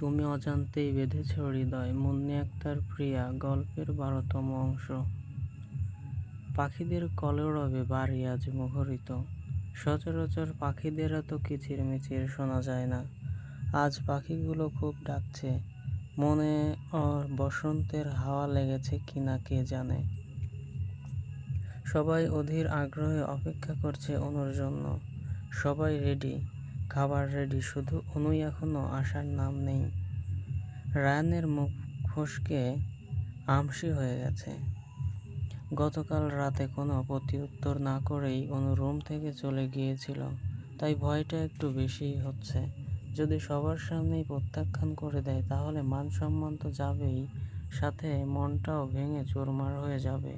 তুমি অজান্তেই বেঁধেছ হৃদয়, মুন্নি আক্তার প্রিয়া, গল্পের বারোতম অংশ। পাখিদের কলরবে বাড়ি আজ মুখরিত। সচরাচর পাখিদের এত কিচিরমিচির শোনা যায় না। আজ পাখিগুলো খুব ডাকছে। মনে ওর বসন্তের হাওয়া লেগেছে কিনা কে জানে। সবাই অধীর আগ্রহে অপেক্ষা করছে অনুর জন্য। সবাই রেডি খাবার রেডি শুধু অনুই এখনও আসার নাম নেই। রায়ানের মুখ ফসকে আমসি হয়ে গেছে। গতকাল রাতে কোনো প্রত্যুত্তর না করেই অনু রুম থেকে চলে গিয়েছিল। তাই ভয়টা একটু বেশিই হচ্ছে। যদি সবার সামনেই প্রত্যাখ্যান করে দেয়, তাহলে মান সম্মান তো যাবেই, সাথে মনটাও ভেঙে চুরমার হয়ে যাবে।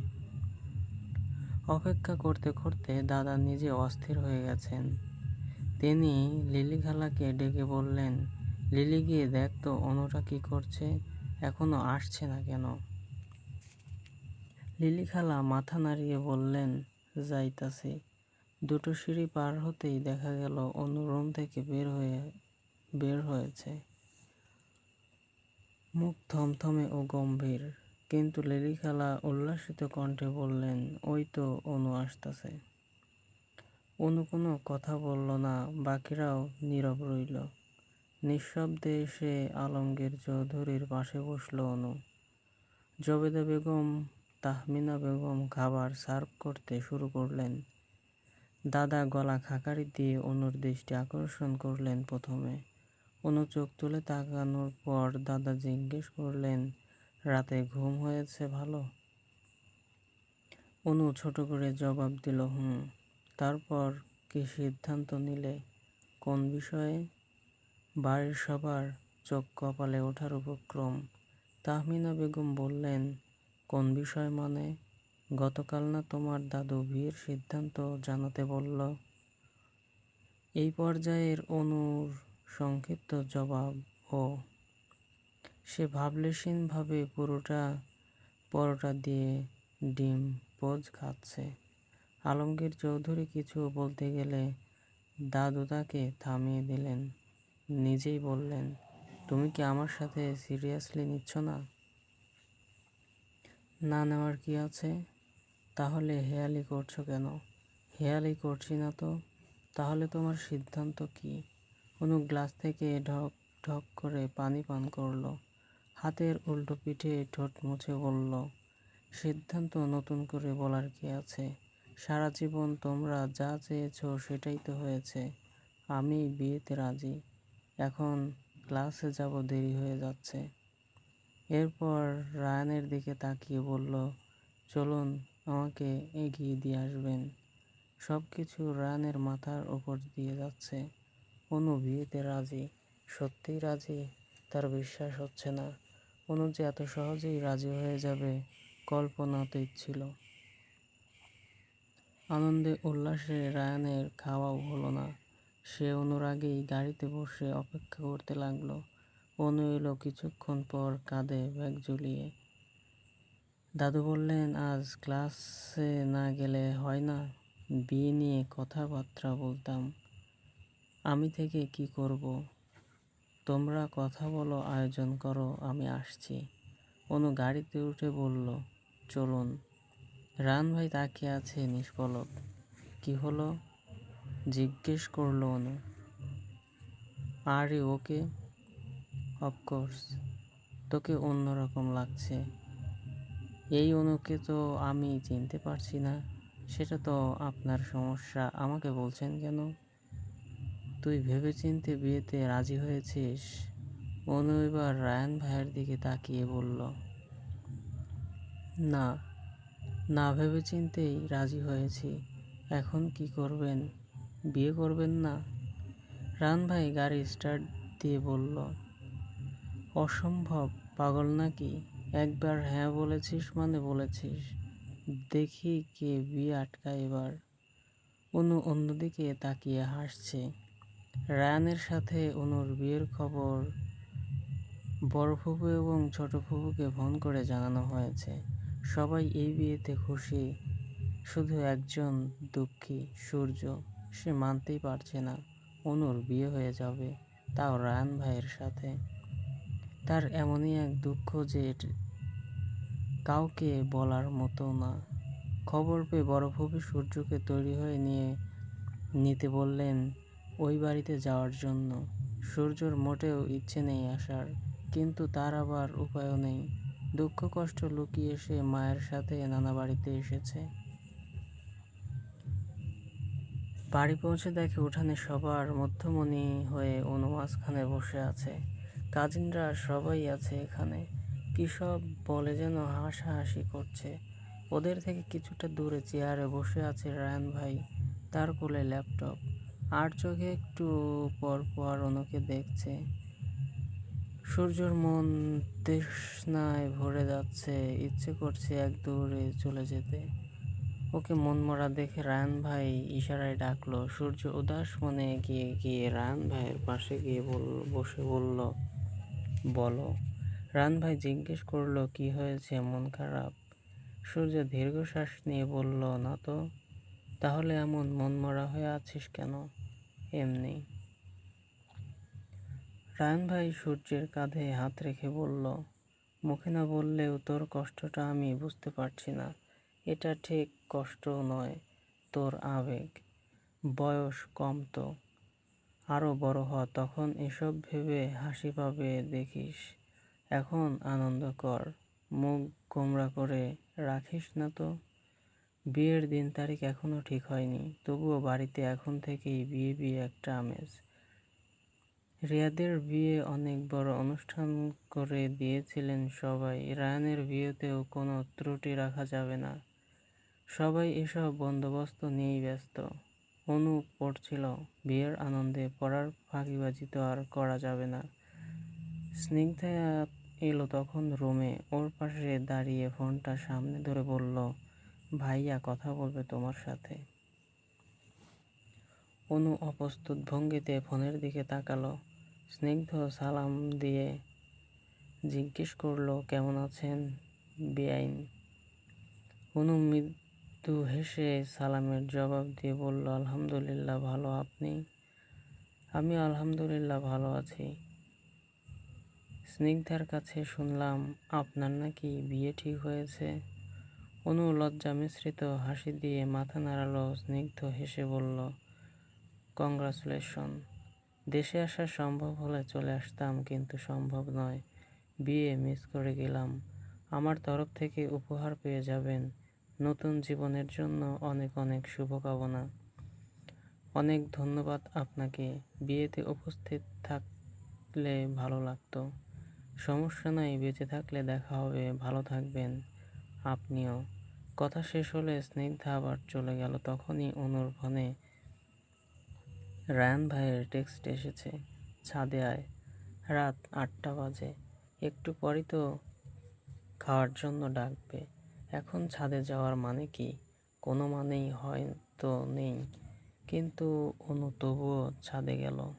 অপেক্ষা করতে করতে দাদা নিজে অস্থির হয়ে গেছেন। তিনি লিলি খালাকে ডেকে বললেন, লিলি গিয়ে দেখ তো অনুটা কি করছে, এখনও আসছে না কেন? লিলি খালা মাথা নাড়িয়ে বললেন, যাইতাছি। দুটো সিঁড়ি পার হতেই দেখা গেল অনু রুম থেকে বের হয়ে, বের হয়েছে। মুখ থমথমে ও গম্ভীর, কিন্তু লিলি খালা উল্লাসিত কণ্ঠে বললেন, ওই তো অনু আসতেছে। অনু কোনো কথা বলল না, বাকিরাও নীরব রইল। নিঃশব্দে এসে আলমগীর চৌধুরীর পাশে বসল অনু। জবেদা বেগম, তাহমিনা বেগম খাবার সার্ভ করতে শুরু করলেন। দাদা গলা খাকারি দিয়ে অনুর দৃষ্টি আকর্ষণ করলেন প্রথমে। অনু চোখ তুলে তাকানোর পর দাদা জিজ্ঞেস করলেন, রাতে ঘুম হয়েছে ভালো? অনু ছোট করে জবাব দিল, হুম। তারপর কি সিদ্ধান্ত নিলে কোন বিষয়ে? বাড়ির সবার চোখ কপালে ওঠার উপক্রম। তাহমিনা বেগম বললেন, কোন বিষয় মানে? গতকাল না তোমার দাদু বিয়ের সিদ্ধান্ত জানাতে বলল? এই পর্যায়ের অনুর সংক্ষিপ্ত জবাব ও সে ভাবলেশীনভাবে পুরোটা পরোটা দিয়ে ডিম পোজ খাচ্ছে। আলমগীর চৌধুরী কিছু বলতে গেলে দাদু তাকে থামিয়ে দিলেন। নিজেই বললেন, তুমি কি আমার সাথে সিরিয়াসলি নিচ্ছ না? না নেওয়ার কি আছে? তাহলে হেয়ালি করছ কেন? হেয়ালি করছি না তো। তাহলে তোমার সিদ্ধান্ত কি? অনু গ্লাস থেকে ঢক ঢক করে পানি পান করল। হাতের উল্টো পিঠে ঠোঁট মুছে বলল, সিদ্ধান্ত নতুন করে বলার কি আছে? সারা জীবন তোমরা যা চেয়েছো সেটাই তো হয়েছে। আমি বিয়েতে রাজি। এখন ক্লাসে যাব, দেরি হয়ে যাচ্ছে। এরপর রায়ানের দিকে তাকিয়ে বলল, চলুন, আমাকে এগিয়ে দিয়ে আসবেন। সব কিছু রায়ানের মাথার ওপর দিয়ে যাচ্ছে। অনু বিয়েতে রাজি। সত্যিই রাজি? তার বিশ্বাস হচ্ছে না। অনু যে এত সহজেই রাজি হয়ে যাবে, কল্পনাতেই ছিল। আনন্দে উল্লাসে রায়ানের খাওয়াও হলো না। সে অনুরাগেই গাড়িতে বসে অপেক্ষা করতে লাগল। অনু এলো কিছুক্ষণ পর কাঁধে ব্যাগ ঝুলিয়ে। দাদু বললেন, আজ ক্লাসে না গেলে হয় না। বিয়ে নিয়ে কথাবার্তা বলতাম। আমি থেকে কি করব? তোমরা কথা বলো, আয়োজন করো, আমি আসছি। অনু গাড়িতে উঠে বলল, চলুন। রান ভাই তাকিয়ে আছে নিষ্পলক। কি হলো? জিজ্ঞেস করল অনু। আরে ওকে? অফকোর্স তোকে অন্যরকম লাগছে। এই অনুকে তো আমি চিনতে পারছি না। সেটা তো আপনার সমস্যা। আমাকে বলছেন কেন? তুই ভেবেচিন্তে বিয়েতে রাজি হয়েছিস? অনু এবার রায়ান ভাইয়ের দিকে তাকিয়ে বলল, না না ভেবেচিন্তেই রাজি হয়েছি। এখন কি করবেন? বিয়ে করবেন না? রান ভাই গাড়ি স্টার্ট দিয়ে বলল, অসম্ভব, পাগল নাকি? একবার হ্যাঁ বলেছিস মানে বলেছিস। দেখি কে বিয়ে আটকায় এবার। অনু অন্যদিকে তাকিয়ে হাসছে। রায়ানের সাথে অনুর বিয়ের খবর বড় ফুপু এবং ছোট ফুপুকে ফোন করে জানানো হয়েছে। সবাই এই বিয়েতে খুশি। শুধু একজন দুঃখী সূর্য, সে মানতেই পারছে না অনুর বিয়ে হয়ে যাবে তাও রায়ান ভাইয়ের সাথে। তার এমনই এক দুঃখ যে কাউকে বলার মতো না। খবর পেয়ে বরফভূমি সূর্যকে তৈরি হয়ে নিয়ে, নিতে বললেন ওই বাড়িতে যাওয়ার জন্য। সূর্যর মোটেও ইচ্ছে নেই আসার, কিন্তু তার আবার উপায়ও নেই। দুঃখ কষ্ট লুকিয়ে সে মায়ের সাথে নানা বাড়িতে এসেছে। বাড়ি পৌঁছে দেখে উঠানে সবার মধ্যমণি হয়ে অনু মাঝখানে বসে আছে। কাজিনরা সবাই আছে এখানে। কী সব বলে যেন হাসাহাসি করছে। ওদের থেকে কিছুটা দূরে চেয়ারে বসে আছে রায়ন ভাই, তার কোলে ল্যাপটপ। আর চোখে একটু পর পর অনুকে দেখছে। সূর্যর মন তৃষ্ণায় ভরে যাচ্ছে, ইচ্ছে করছে এক দৌড়ে চলে যেতে। ওকে মনমরা দেখে রায়ান ভাই ইশারায় ডাকলো। সূর্য উদাস মনে এগিয়ে গিয়ে রায়ান ভাইয়ের পাশে গিয়ে বল, বসে বলল, বলো। রায়ান ভাই জিজ্ঞেস করল, কি হয়েছে? মন খারাপ? সূর্য দীর্ঘশ্বাস নিয়ে বলল, না তো। তাহলে এমন মনমরা হয়ে আছিস কেন? এমনি। রায়ান ভাই সূর্যের কাঁধে হাত রেখে বলল, মুখে না বললেও তোর কষ্টটা আমি বুঝতে পারছি না। এটা ঠিক কষ্ট নয়, তোর আবেগ। বয়স কম তো। আরও বড় হ, তখন এসব ভেবে হাসি পাবে দেখিস। এখন আনন্দ কর, মুখ গোমরা করে রাখিস না তো। বিয়ের দিন তারিখ এখনও ঠিক হয়নি, তবুও বাড়িতে এখন থেকেই বিয়ে বিয়ে একটা আমেজ। রিয়াদের বিয়ে অনেক বড় অনুষ্ঠান করে দিয়েছিলেন সবাই। রায়ানের বিয়েতেও কোনো ত্রুটি রাখা যাবে না। সবাই এসব বন্দোবস্ত নিয়েই ব্যস্ত। অনু পড়ছিল, বিয়ের আনন্দে পড়ার ফাঁকিবাজি তো আর করা যাবে না। স্নিগ্ধা এলো তখন রুমে, ওর পাশে দাঁড়িয়ে ফোনটা সামনে ধরে বলল, ভাইয়া, কথা বলবে তোমার সাথে। অনু অপ্রস্তুত ভঙ্গিতে ফোনের দিকে তাকালো। স্নিগ্ধ সালাম দিয়ে জিজ্ঞেস করল, কেমন আছেন বেআইন? অনু মৃদু হেসে সালামের জবাব দিয়ে বলল, আলহামদুলিল্লাহ ভালো, আপনি? আমি আলহামদুলিল্লাহ ভালো আছি। স্নিগ্ধার কাছে শুনলাম, আপনার নাকি বিয়ে ঠিক হয়েছে? অনু লজ্জা মিশ্রিত হাসি দিয়ে মাথা নাড়ালো, স্নিগ্ধ হেসে বলল, কংগ্রাচুলেশন। দেশে আসা সম্ভব হলে চলে আসতাম কিন্তু সম্ভব নয়। বিয়ে মিস করে গেলাম। আমার তরফ থেকে উপহার পেয়ে যাবেন। নতুন জীবনের জন্য অনেক অনেক শুভকামনা। অনেক ধন্যবাদ আপনাকে। বিয়েতে উপস্থিত থাকলে ভালো লাগতো। সমস্যা নাই, বেঁচে থাকলে দেখা হবে। ভালো থাকবেন আপনিও। কথা শেষ হলে স্নিগ্ধা আবার চলে গেল তখনই অনুর ফোনে। রায়ান ভাইয়ের টেক্সট এসেছে ছাদে আয়, রাত আটটা বাজে। একটু পরই তো খাওয়ার জন্য ডাকবে। এখন ছাদে যাওয়ার মানে কি? কোনো মানেই হয় তো নেই। কিন্তু অনু তবুও ছাদে গেল।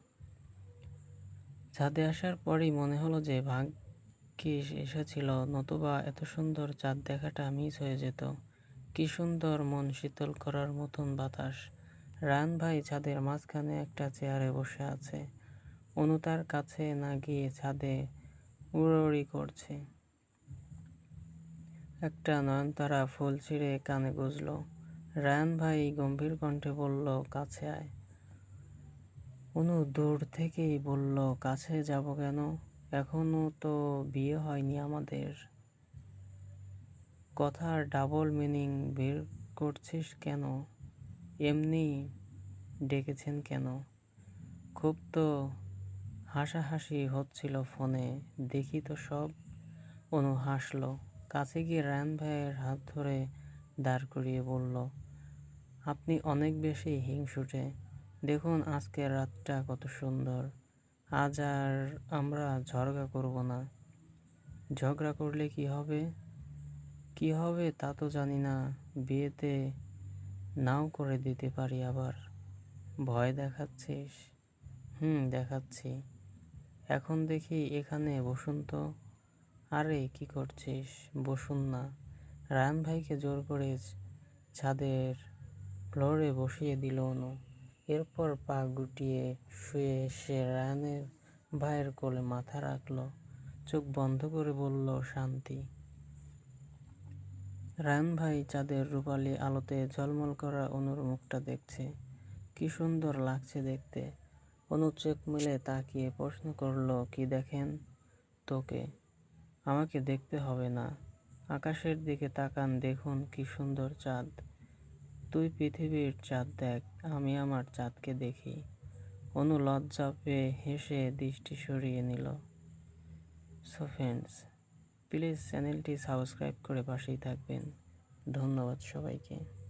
ছাদে আসার পরই মনে হলো যে ভাগ্যিস এসেছিল, নতুবা এত সুন্দর চাঁদ দেখাটা মিস হয়ে যেত। কি সুন্দর মন শীতল করার মতন বাতাস। রান ভাই ছাদের মাঝখানে একটা চেয়ারে বসে আছে। অনু তার কাছে না গিয়ে ছাদে উড়াউড়ি করছে। একটা নয়নতারা ফুল ছিঁড়ে কানে গুজল। রায়ান ভাই গম্ভীর কণ্ঠে বলল, কাছে আয়। অনু দূর থেকেই বলল, কাছে যাব কেন? এখনও তো বিয়ে হয়নি আমাদের। কথার ডাবল মিনিং বের করছিস কেন? এমনি ডেকেছেন কেন? খুব তো হাসাহাসি হচ্ছিল ফোনে। দেখি তো সব। অনু হাসলো। কাছে গিয়ে রায়ান ভাইয়ের হাত ধরে দাঁড় করিয়ে বলল, আপনি অনেক বেশি হিংসুটে। দেখুন আজকের রাতটা কত সুন্দর। আজ আর আমরা ঝগড়া করব না। ঝগড়া করলে কি হবে? কি হবে তা তো জানি না। বিয়েতে নাও করে দিতে পারি আবার। ভয় দেখাচ্ছিস? হুম, দেখাচ্ছি। এখন দেখি এখানে বসুন তো আরে, কি করছিস? বসুন না। রায়ান ভাইকে জোর করে ছাদের ফ্লোরে বসিয়ে দিল অনু। এরপর পা গুটিয়ে শুয়ে সে রায়ানের ভাইয়ের কোলে মাথা রাখল। চোখ বন্ধ করে বলল, শান্তি। রায়ন ভাই চাঁদের রূপালি আলোতে ঝলমল করা অনুর মুখটা দেখছে। কি সুন্দর লাগছে দেখতে। অনু চোখ মেলে তাকিয়ে প্রশ্ন করল, কি দেখেন তোকে? আমাকে দেখতে হবে না। আকাশের দিকে তাকান, দেখুন কি সুন্দর চাঁদ। তুই পৃথিবীর চাঁদ দেখ, আমি আমার চাঁদকে দেখি। অনু লজ্জা পেয়ে হেসে দৃষ্টি সরিয়ে নিল। সো ফ্রেন্ডস প্লিজ চ্যানেলটি সাবস্ক্রাইব করে পাশেই থাকবেন। ধন্যবাদ সবাইকে।